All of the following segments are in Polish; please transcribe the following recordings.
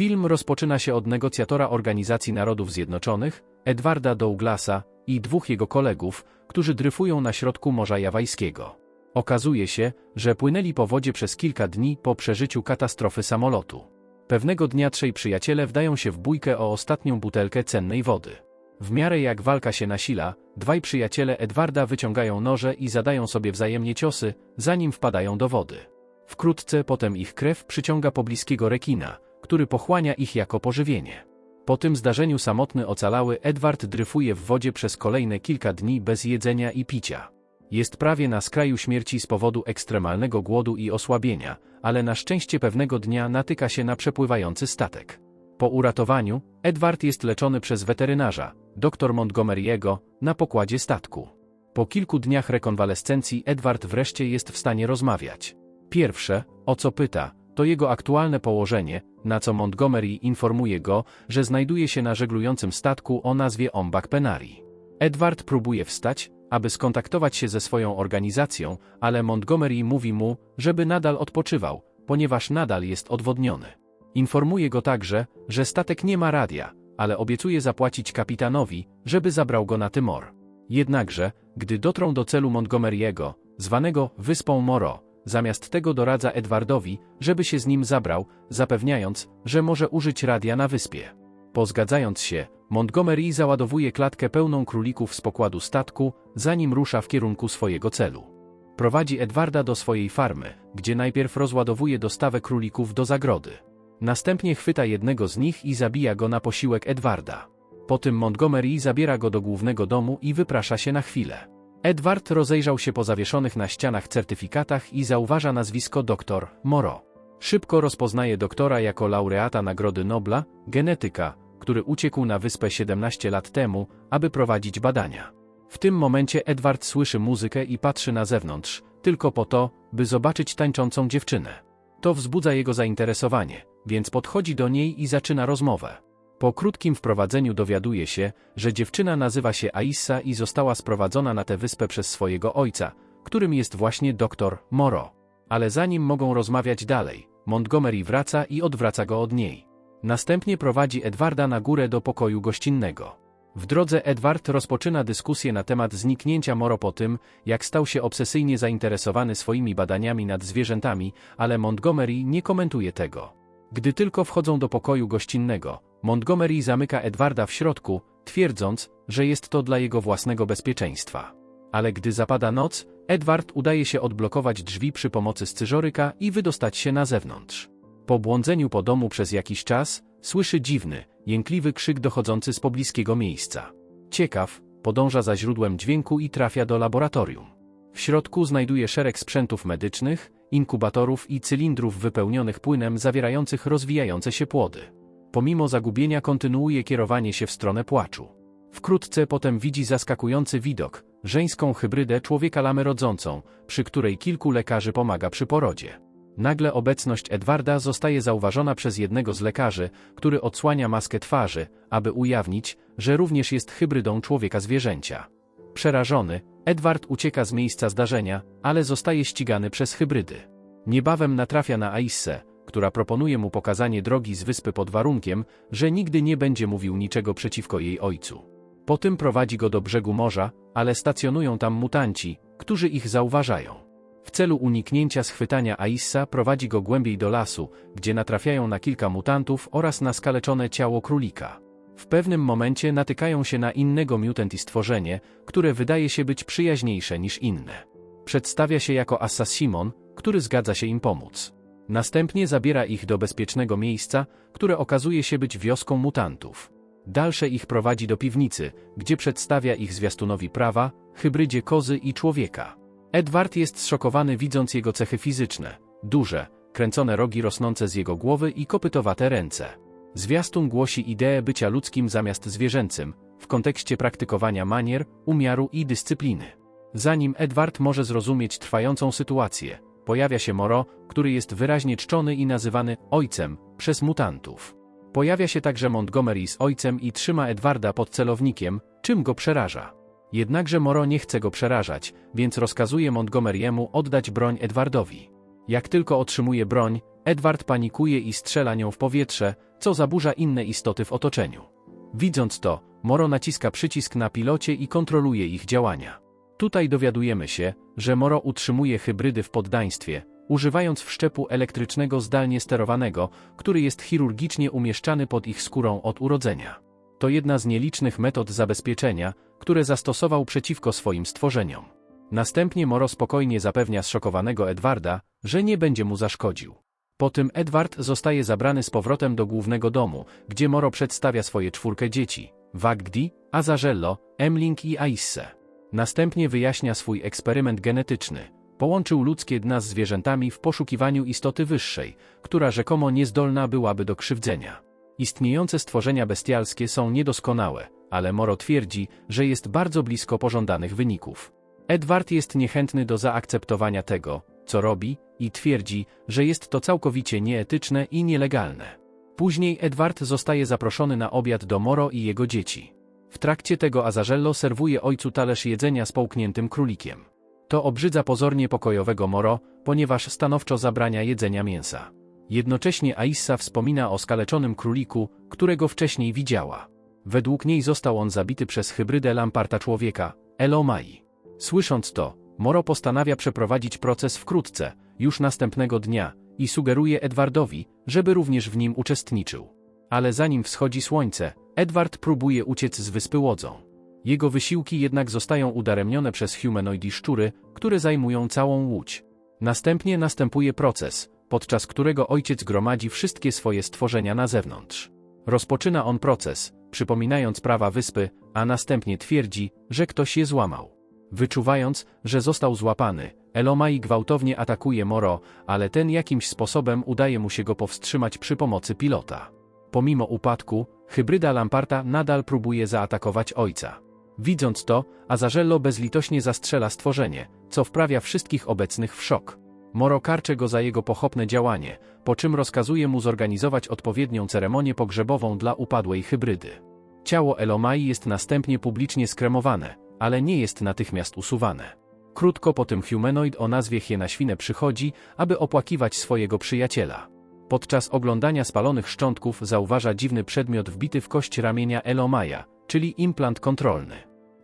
Film rozpoczyna się od negocjatora Organizacji Narodów Zjednoczonych, Edwarda Douglasa i dwóch jego kolegów, którzy dryfują na środku Morza Jawajskiego. Okazuje się, że płynęli po wodzie przez kilka dni po przeżyciu katastrofy samolotu. Pewnego dnia trzej przyjaciele wdają się w bójkę o ostatnią butelkę cennej wody. W miarę jak walka się nasila, dwaj przyjaciele Edwarda wyciągają noże i zadają sobie wzajemnie ciosy, zanim wpadają do wody. Wkrótce potem ich krew przyciąga pobliskiego rekina, który pochłania ich jako pożywienie. Po tym zdarzeniu samotny ocalały Edward dryfuje w wodzie przez kolejne kilka dni bez jedzenia i picia. Jest prawie na skraju śmierci z powodu ekstremalnego głodu i osłabienia, ale na szczęście pewnego dnia natyka się na przepływający statek. Po uratowaniu, Edward jest leczony przez weterynarza, dr Montgomery'ego, na pokładzie statku. Po kilku dniach rekonwalescencji Edward wreszcie jest w stanie rozmawiać. Pierwsze, o co pyta, to jego aktualne położenie, na co Montgomery informuje go, że znajduje się na żeglującym statku o nazwie Ombak Penari. Edward próbuje wstać, aby skontaktować się ze swoją organizacją, ale Montgomery mówi mu, żeby nadal odpoczywał, ponieważ nadal jest odwodniony. Informuje go także, że statek nie ma radia, ale obiecuje zapłacić kapitanowi, żeby zabrał go na Tymor. Jednakże, gdy dotrą do celu Montgomery'ego, zwanego Wyspą Moro, zamiast tego doradza Edwardowi, żeby się z nim zabrał, zapewniając, że może użyć radia na wyspie. Pozgadzając się, Montgomery załadowuje klatkę pełną królików z pokładu statku, zanim rusza w kierunku swojego celu. Prowadzi Edwarda do swojej farmy, gdzie najpierw rozładowuje dostawę królików do zagrody. Następnie chwyta jednego z nich i zabija go na posiłek Edwarda. Po tym Montgomery zabiera go do głównego domu i wyprasza się na chwilę. Edward rozejrzał się po zawieszonych na ścianach certyfikatach i zauważa nazwisko dr Moro. Szybko rozpoznaje doktora jako laureata Nagrody Nobla, genetyka, który uciekł na wyspę 17 lat temu, aby prowadzić badania. W tym momencie Edward słyszy muzykę i patrzy na zewnątrz, tylko po to, by zobaczyć tańczącą dziewczynę. To wzbudza jego zainteresowanie, więc podchodzi do niej i zaczyna rozmowę. Po krótkim wprowadzeniu dowiaduje się, że dziewczyna nazywa się Aissa i została sprowadzona na tę wyspę przez swojego ojca, którym jest właśnie dr Moro. Ale zanim mogą rozmawiać dalej, Montgomery wraca i odwraca go od niej. Następnie prowadzi Edwarda na górę do pokoju gościnnego. W drodze Edward rozpoczyna dyskusję na temat zniknięcia Moro po tym, jak stał się obsesyjnie zainteresowany swoimi badaniami nad zwierzętami, ale Montgomery nie komentuje tego. Gdy tylko wchodzą do pokoju gościnnego, Montgomery zamyka Edwarda w środku, twierdząc, że jest to dla jego własnego bezpieczeństwa. Ale gdy zapada noc, Edward udaje się odblokować drzwi przy pomocy scyzoryka i wydostać się na zewnątrz. Po błądzeniu po domu przez jakiś czas, słyszy dziwny, jękliwy krzyk dochodzący z pobliskiego miejsca. Ciekaw, podąża za źródłem dźwięku i trafia do laboratorium. W środku znajduje szereg sprzętów medycznych, inkubatorów i cylindrów wypełnionych płynem zawierających rozwijające się płody. Pomimo zagubienia kontynuuje kierowanie się w stronę płaczu. Wkrótce potem widzi zaskakujący widok, żeńską hybrydę człowieka lamy rodzącą, przy której kilku lekarzy pomaga przy porodzie. Nagle obecność Edwarda zostaje zauważona przez jednego z lekarzy, który odsłania maskę twarzy, aby ujawnić, że również jest hybrydą człowieka-zwierzęcia. Przerażony, Edward ucieka z miejsca zdarzenia, ale zostaje ścigany przez hybrydy. Niebawem natrafia na Aissę, która proponuje mu pokazanie drogi z wyspy pod warunkiem, że nigdy nie będzie mówił niczego przeciwko jej ojcu. Po tym prowadzi go do brzegu morza, ale stacjonują tam mutanci, którzy ich zauważają. W celu uniknięcia schwytania Aissa prowadzi go głębiej do lasu, gdzie natrafiają na kilka mutantów oraz na skaleczone ciało królika. W pewnym momencie natykają się na innego mutant i stworzenie, które wydaje się być przyjaźniejsze niż inne. Przedstawia się jako Assassimon, który zgadza się im pomóc. Następnie zabiera ich do bezpiecznego miejsca, które okazuje się być wioską mutantów. Dalsze ich prowadzi do piwnicy, gdzie przedstawia ich zwiastunowi prawa, hybrydzie kozy i człowieka. Edward jest zszokowany widząc jego cechy fizyczne, duże, kręcone rogi rosnące z jego głowy i kopytowate ręce. Zwiastun głosi ideę bycia ludzkim zamiast zwierzęcym, w kontekście praktykowania manier, umiaru i dyscypliny. Zanim Edward może zrozumieć trwającą sytuację, pojawia się Moro, który jest wyraźnie czczony i nazywany ojcem przez mutantów. Pojawia się także Montgomery z ojcem i trzyma Edwarda pod celownikiem, czym go przeraża. Jednakże Moro nie chce go przerażać, więc rozkazuje Montgomery'emu oddać broń Edwardowi. Jak tylko otrzymuje broń, Edward panikuje i strzela nią w powietrze, co zaburza inne istoty w otoczeniu. Widząc to, Moro naciska przycisk na pilocie i kontroluje ich działania. Tutaj dowiadujemy się, że Moro utrzymuje hybrydy w poddaństwie, używając wszczepu elektrycznego zdalnie sterowanego, który jest chirurgicznie umieszczany pod ich skórą od urodzenia. To jedna z nielicznych metod zabezpieczenia, które zastosował przeciwko swoim stworzeniom. Następnie Moro spokojnie zapewnia zszokowanego Edwarda, że nie będzie mu zaszkodził. Po tym Edward zostaje zabrany z powrotem do głównego domu, gdzie Moro przedstawia swoje czwórkę dzieci, Wagdi, Azazello, Emling i Aisse. Następnie wyjaśnia swój eksperyment genetyczny. Połączył ludzkie dna z zwierzętami w poszukiwaniu istoty wyższej, która rzekomo niezdolna byłaby do krzywdzenia. Istniejące stworzenia bestialskie są niedoskonałe, ale Moro twierdzi, że jest bardzo blisko pożądanych wyników. Edward jest niechętny do zaakceptowania tego, co robi, i twierdzi, że jest to całkowicie nieetyczne i nielegalne. Później Edward zostaje zaproszony na obiad do Moro i jego dzieci. W trakcie tego Azazello serwuje ojcu talerz jedzenia z połkniętym królikiem. To obrzydza pozornie pokojowego Moro, ponieważ stanowczo zabrania jedzenia mięsa. Jednocześnie Aissa wspomina o skaleczonym króliku, którego wcześniej widziała. Według niej został on zabity przez hybrydę Lamparta człowieka, Elomai. Słysząc to, Moro postanawia przeprowadzić proces wkrótce, już następnego dnia, i sugeruje Edwardowi, żeby również w nim uczestniczył. Ale zanim wschodzi słońce, Edward próbuje uciec z wyspy łodzą. Jego wysiłki jednak zostają udaremnione przez humanoidi szczury, które zajmują całą łódź. Następnie następuje proces, podczas którego ojciec gromadzi wszystkie swoje stworzenia na zewnątrz. Rozpoczyna on proces, przypominając prawa wyspy, a następnie twierdzi, że ktoś je złamał. Wyczuwając, że został złapany, Elomai gwałtownie atakuje Moro, ale ten jakimś sposobem udaje mu się go powstrzymać przy pomocy pilota. Pomimo upadku, hybryda Lamparta nadal próbuje zaatakować ojca. Widząc to, Azazello bezlitośnie zastrzela stworzenie, co wprawia wszystkich obecnych w szok. Moro karcze go za jego pochopne działanie, po czym rozkazuje mu zorganizować odpowiednią ceremonię pogrzebową dla upadłej hybrydy. Ciało Elomai jest następnie publicznie skremowane, ale nie jest natychmiast usuwane. Krótko po tym humanoid o nazwie Hiena Świnę przychodzi, aby opłakiwać swojego przyjaciela. Podczas oglądania spalonych szczątków zauważa dziwny przedmiot wbity w kość ramienia Elomaja, czyli implant kontrolny.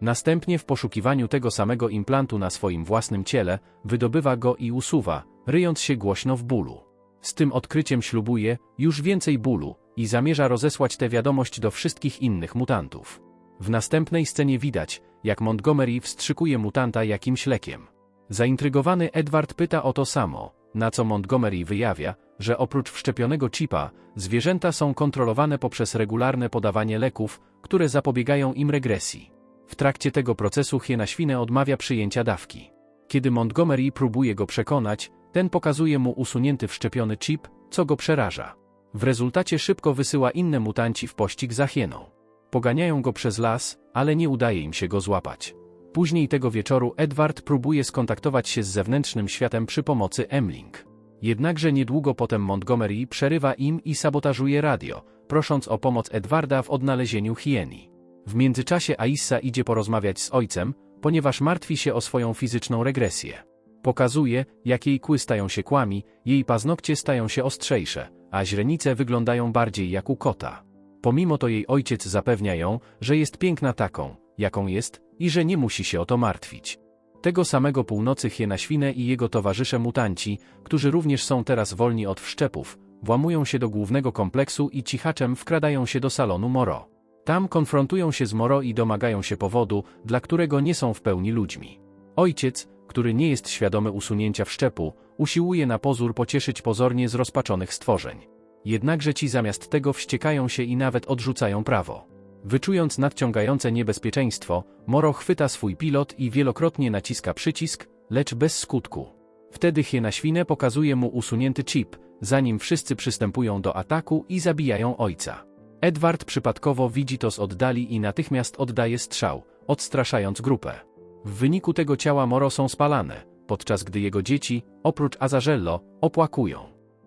Następnie w poszukiwaniu tego samego implantu na swoim własnym ciele, wydobywa go i usuwa, ryjąc się głośno w bólu. Z tym odkryciem ślubuje, już więcej bólu, i zamierza rozesłać tę wiadomość do wszystkich innych mutantów. W następnej scenie widać, jak Montgomery wstrzykuje mutanta jakimś lekiem. Zaintrygowany Edward pyta o to samo, na co Montgomery wyjawia, że oprócz wszczepionego chipa, zwierzęta są kontrolowane poprzez regularne podawanie leków, które zapobiegają im regresji. W trakcie tego procesu hiena świnę odmawia przyjęcia dawki. Kiedy Montgomery próbuje go przekonać, ten pokazuje mu usunięty wszczepiony chip, co go przeraża. W rezultacie szybko wysyła inne mutanci w pościg za hieną. Poganiają go przez las, ale nie udaje im się go złapać. Później tego wieczoru Edward próbuje skontaktować się z zewnętrznym światem przy pomocy Emling. Jednakże niedługo potem Montgomery przerywa im i sabotażuje radio, prosząc o pomoc Edwarda w odnalezieniu hieni. W międzyczasie Aissa idzie porozmawiać z ojcem, ponieważ martwi się o swoją fizyczną regresję. Pokazuje, jak jej kły stają się kłami, jej paznokcie stają się ostrzejsze, a źrenice wyglądają bardziej jak u kota. Pomimo to jej ojciec zapewnia ją, że jest piękna taką, jaką jest, i że nie musi się o to martwić. Tego samego północy Hiena Świnę i jego towarzysze mutanci, którzy również są teraz wolni od wszczepów, włamują się do głównego kompleksu i cichaczem wkradają się do salonu Moro. Tam konfrontują się z Moro i domagają się powodu, dla którego nie są w pełni ludźmi. Ojciec, który nie jest świadomy usunięcia wszczepu, usiłuje na pozór pocieszyć pozornie zrozpaczonych stworzeń. Jednakże ci zamiast tego wściekają się i nawet odrzucają prawo. Wyczując nadciągające niebezpieczeństwo, Moro chwyta swój pilot i wielokrotnie naciska przycisk, lecz bez skutku. Wtedy Hiena Świnę pokazuje mu usunięty chip, zanim wszyscy przystępują do ataku i zabijają ojca. Edward przypadkowo widzi to z oddali i natychmiast oddaje strzał, odstraszając grupę. W wyniku tego ciała Moro są spalane, podczas gdy jego dzieci, oprócz Azazello, opłakują.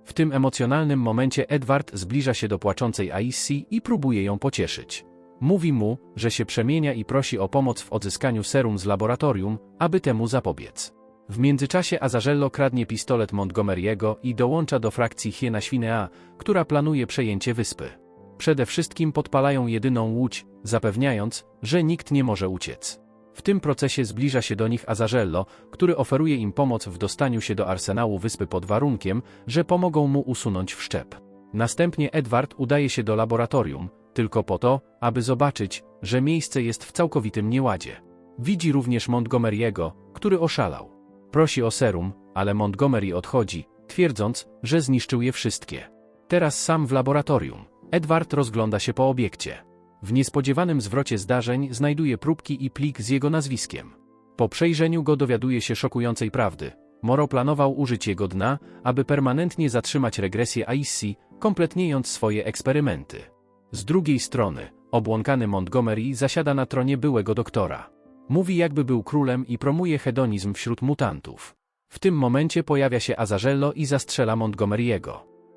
W tym emocjonalnym momencie Edward zbliża się do płaczącej Aissy i próbuje ją pocieszyć. Mówi mu, że się przemienia i prosi o pomoc w odzyskaniu serum z laboratorium, aby temu zapobiec. W międzyczasie Azarello kradnie pistolet Montgomery'ego i dołącza do frakcji Hiena Świnea, która planuje przejęcie wyspy. Przede wszystkim podpalają jedyną łódź, zapewniając, że nikt nie może uciec. W tym procesie zbliża się do nich Azarello, który oferuje im pomoc w dostaniu się do arsenału wyspy pod warunkiem, że pomogą mu usunąć wszczep. Następnie Edward udaje się do laboratorium, tylko po to, aby zobaczyć, że miejsce jest w całkowitym nieładzie. Widzi również Montgomery'ego, który oszalał. Prosi o serum, ale Montgomery odchodzi, twierdząc, że zniszczył je wszystkie. Teraz sam w laboratorium. Edward rozgląda się po obiekcie. W niespodziewanym zwrocie zdarzeń znajduje próbki i plik z jego nazwiskiem. Po przejrzeniu go dowiaduje się szokującej prawdy. Moro planował użyć jego dna, aby permanentnie zatrzymać regresję Aissi, kompletniejąc swoje eksperymenty. Z drugiej strony, obłąkany Montgomery zasiada na tronie byłego doktora. Mówi jakby był królem i promuje hedonizm wśród mutantów. W tym momencie pojawia się Azarello i zastrzela Montgomery'ego.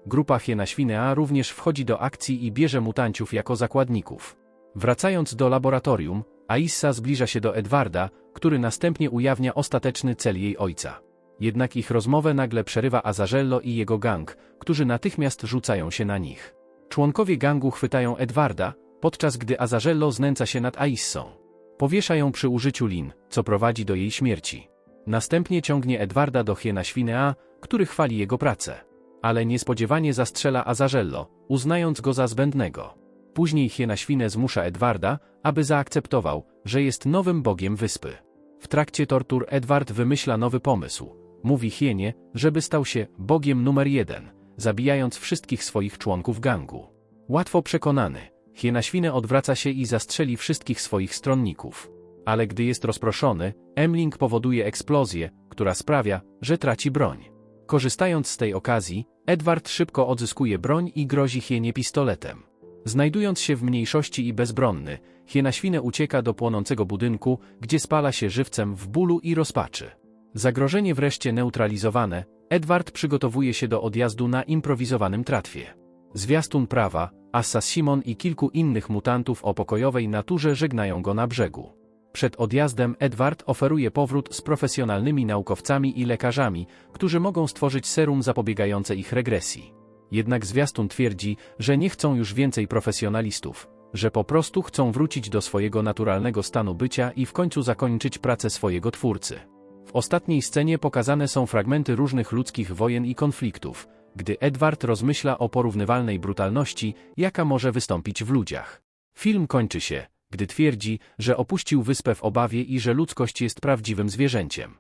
Grupa Hiena Świnea również wchodzi do akcji i bierze mutanciów jako zakładników. Wracając do laboratorium, Aissa zbliża się do Edwarda, który następnie ujawnia ostateczny cel jej ojca. Jednak ich rozmowę nagle przerywa Azarello i jego gang, którzy natychmiast rzucają się na nich. Członkowie gangu chwytają Edwarda, podczas gdy Azarello znęca się nad Aissą. Powiesza ją przy użyciu lin, co prowadzi do jej śmierci. Następnie ciągnie Edwarda do Hiena Świnea, który chwali jego pracę. Ale niespodziewanie zastrzela Azarello, uznając go za zbędnego. Później Hiena Świnę zmusza Edwarda, aby zaakceptował, że jest nowym bogiem wyspy. W trakcie tortur Edward wymyśla nowy pomysł. Mówi Hienie, żeby stał się bogiem numer jeden, zabijając wszystkich swoich członków gangu. Łatwo przekonany, Hiena Świnę odwraca się i zastrzeli wszystkich swoich stronników. Ale gdy jest rozproszony, Emling powoduje eksplozję, która sprawia, że traci broń. Korzystając z tej okazji, Edward szybko odzyskuje broń i grozi Hienie pistoletem. Znajdując się w mniejszości i bezbronny, Hiena Świnę ucieka do płonącego budynku, gdzie spala się żywcem w bólu i rozpaczy. Zagrożenie wreszcie neutralizowane, Edward przygotowuje się do odjazdu na improwizowanym tratwie. Zwiastun prawa, Assa Simon i kilku innych mutantów o pokojowej naturze żegnają go na brzegu. Przed odjazdem Edward oferuje powrót z profesjonalnymi naukowcami i lekarzami, którzy mogą stworzyć serum zapobiegające ich regresji. Jednak zwiastun twierdzi, że nie chcą już więcej profesjonalistów, że po prostu chcą wrócić do swojego naturalnego stanu bycia i w końcu zakończyć pracę swojego twórcy. W ostatniej scenie pokazane są fragmenty różnych ludzkich wojen i konfliktów, gdy Edward rozmyśla o porównywalnej brutalności, jaka może wystąpić w ludziach. Film kończy się, gdy twierdzi, że opuścił wyspę w obawie i że ludzkość jest prawdziwym zwierzęciem.